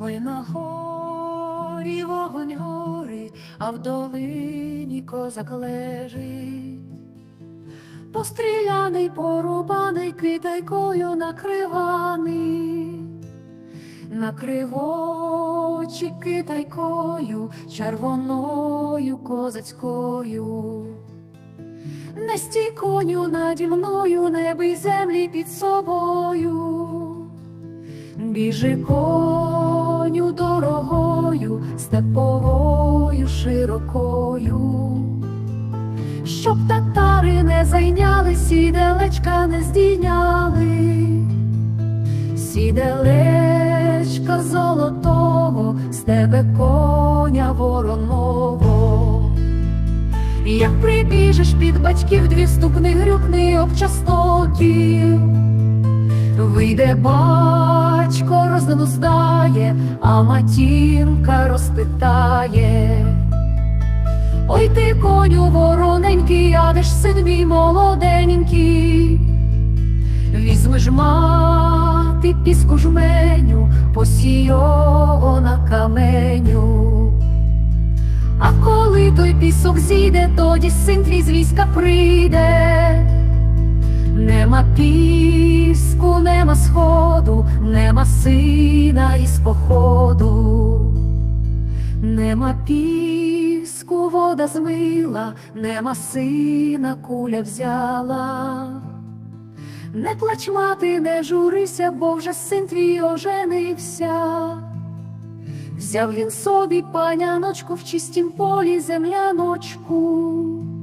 Ой на горі вогонь горить, а в долині козак лежить. Постріляний, порубаний, китайкою накриваний, накривочі китайкою, червоною козацькою. Не стій коню наді мною, не бий землі під собою. Біжи коню дорогою, степовою широкою, щоб татари не зайняли, сіделечка не здійняли, сіделечка золотого, з тебе коня вороного. Як прибіжиш під батьків, дві ступни грюкни об частоків. Вийде батько, рознуздає, а матінка розпитає. Ой ти, коню вороненький, а де ж син мій молоденький. Візьми ж мати піску жменю, посій його на каменю. А коли той пісок зійде, тоді син твій з війська прийде. Нема піску, нема сходу, нема сина із походу, нема піску, вода змила, нема сина, куля взяла. Не плач, мати, не журися, бо вже син твій оженився. Взяв він собі паняночку в чистім полі земляночку.